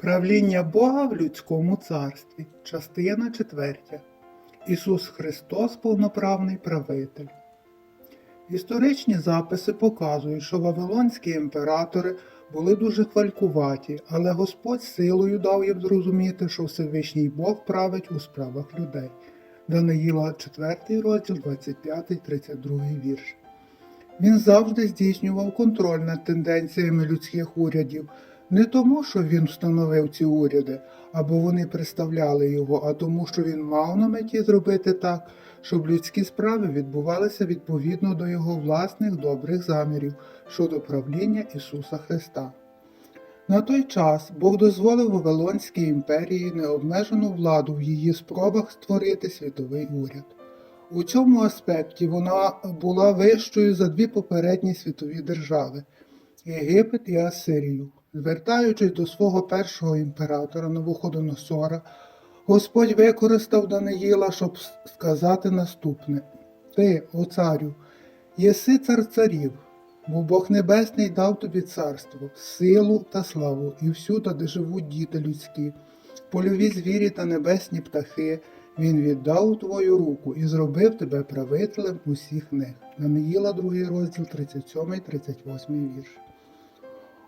Правління Бога в людському царстві. Частина 4. Ісус Христос повноправний правитель. Історичні записи показують, що вавилонські імператори були дуже хвалькуваті, але Господь силою дав їм зрозуміти, що Всевишній Бог править у справах людей. Даниїла 4 розділ 25-32 вірш. Він завжди здійснював контроль над тенденціями людських урядів, не тому, що він встановив ці уряди, або вони представляли його, а тому, що він мав на меті зробити так, щоб людські справи відбувалися відповідно до його власних добрих замірів щодо правління Ісуса Христа. На той час Бог дозволив Вавилонській імперії необмежену владу в її спробах створити світовий уряд. У цьому аспекті вона була вищою за дві попередні світові держави Єгипет і Асирію. Звертаючись до свого першого імператора Навуходоносора, Господь використав Даниїла, щоб сказати наступне: Ти, о царю, єси цар царів, бо Бог Небесний дав тобі царство, силу та славу і всюди, де живуть діти людські, польові звірі та небесні птахи. Він віддав твою руку і зробив тебе правителем усіх них. Даниїла, 2 розділ, 37-38 вірш.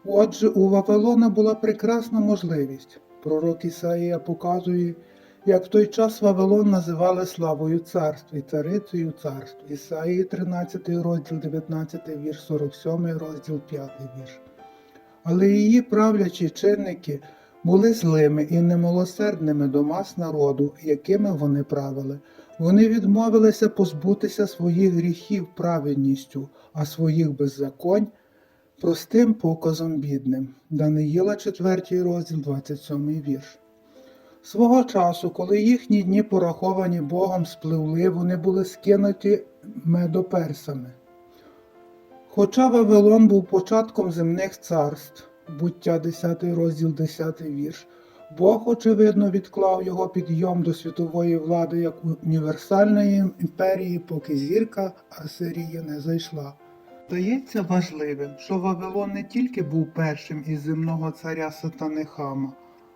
Отже, у Вавилона була прекрасна можливість. Пророк Ісаїя показує, як в той час Вавилон називали славою царств і царицею царств. Ісаїї 13 розділ 19 вірш, 47 розділ 5 вірш. Але її правлячі чинники були злими і немилосердними до мас народу, якими вони правили. Вони відмовилися позбутися своїх гріхів праведністю, а своїх беззаконь простим показом бідним. Даниїла 4 розділ 27 вірш. Свого часу, коли їхні дні пораховані Богом спливли, вони були скинуті медоперсами. Хоча Вавилон був початком земних царств, буття 10 розділ 10 вірш, Бог, очевидно, відклав його підйом до світової влади як універсальної імперії, поки зірка Асирії не зайшла. Здається важливим, що Вавилон не тільки був першим із земного царя сатани Хама,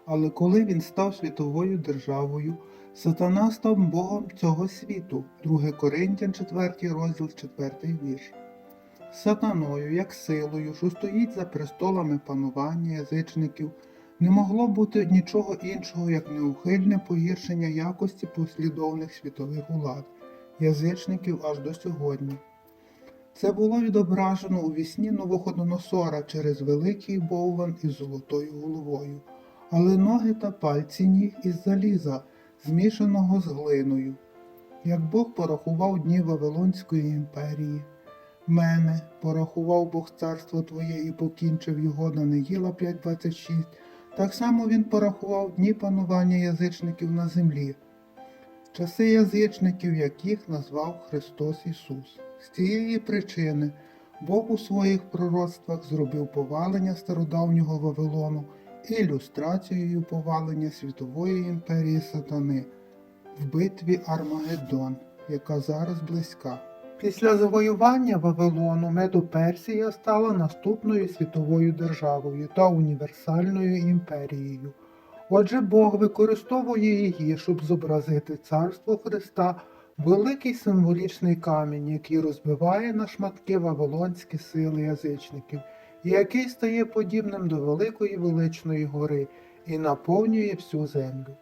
але коли він став світовою державою, сатана став Богом цього світу. 2 Коринтян 4 розділ 4 вірш. Сатаною, як силою, що стоїть за престолами панування язичників, не могло бути нічого іншого, як неухильне погіршення якості послідовних світових улад, язичників аж до сьогодні. Це було відображено у вісні Новоходоносора через великий бовван із золотою головою, але ноги та пальці ніг із заліза, змішаного з глиною. Як Бог порахував дні Вавилонської імперії, мене порахував Бог царство Твоє і покінчив його Даниїла 5.26, так само він порахував дні панування язичників на землі, часи язичників, яких назвав Христос Ісус. З цієї причини Бог у своїх пророцтвах зробив повалення стародавнього Вавилону ілюстрацією повалення світової імперії сатани в битві Армагеддон, яка зараз близька. Після завоювання Вавилону Медоперсія стала наступною світовою державою та універсальною імперією. Отже, Бог використовує її, щоб зобразити царство Христа великий символічний камінь, який розбиває на шматки вавилонські сили язичників, і який стає подібним до великої величної гори і наповнює всю землю.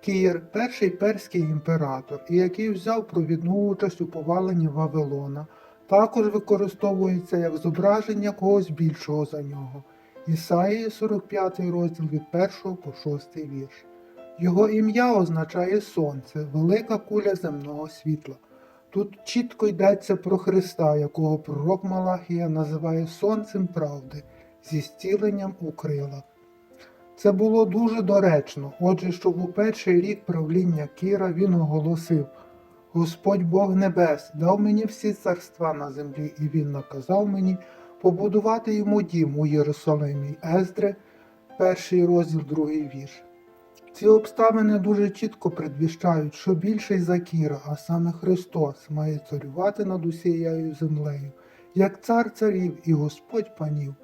Кір, перший перський імператор, який взяв провідну участь у поваленні Вавилона, також використовується як зображення когось більшого за нього. Ісаїї 45 розділ від 1 по 6 вірш. Його ім'я означає сонце, велика куля земного світла. Тут чітко йдеться про Христа, якого пророк Малахія називає сонцем правди зі зціленням у крилах. Це було дуже доречно, отже, щоб у перший рік правління Кіра він оголосив Господь Бог Небес дав мені всі царства на землі, і він наказав мені побудувати йому дім у Єрусалимі. Ездре, перший розділ, другий вірш. Ці обставини дуже чітко предвіщають, що більший за Кіра, а саме Христос, має царювати над усією землею, як цар царів і Господь панів.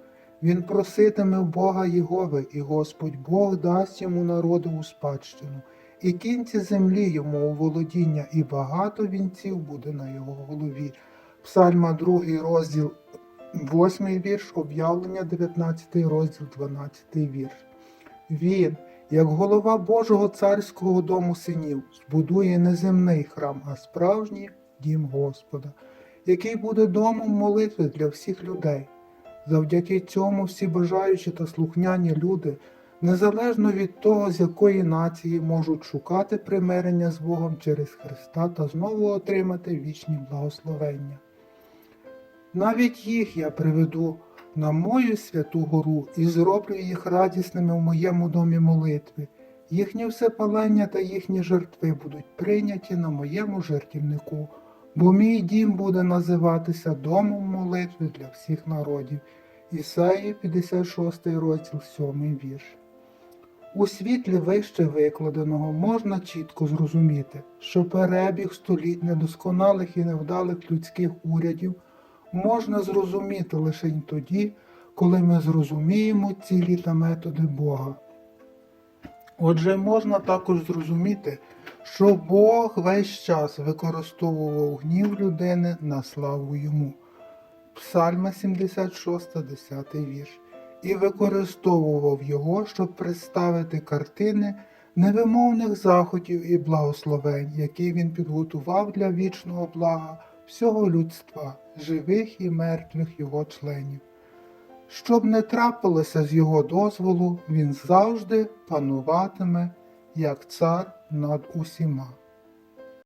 Він проситиме в Бога Єгови, і Господь Бог дасть йому народу у спадщину, і кінці землі йому у володіння, і багато вінців буде на його голові. Псальма 2 розділ 8 вірш, об'явлення 19 розділ 12 вірш. Він, як голова Божого царського дому синів, збудує не земний храм, а справжній дім Господа, який буде домом молитви для всіх людей. Завдяки цьому всі бажаючі та слухняні люди, незалежно від того, з якої нації, можуть шукати примирення з Богом через Христа та знову отримати вічні благословення. Навіть їх я приведу на мою святу гору і зроблю їх радісними в моєму домі молитви. Їхнє всепалення та їхні жертви будуть прийняті на моєму жертівнику, бо мій дім буде називатися домом молитви для всіх народів. Ісаї 56 розділ 7 вірш. У світлі вище викладеного можна чітко зрозуміти, що перебіг століть недосконалих і невдалих людських урядів можна зрозуміти лише тоді, коли ми зрозуміємо цілі та методи Бога. Отже, можна також зрозуміти, що Бог весь час використовував гнів людини на славу йому. Псальма 76, 10 вірш. І використовував його, щоб представити картини невимовних заходів і благословень, які він підготував для вічного блага всього людства, живих і мертвих його членів. Щоб не трапилося з його дозволу, він завжди пануватиме як цар над усіма.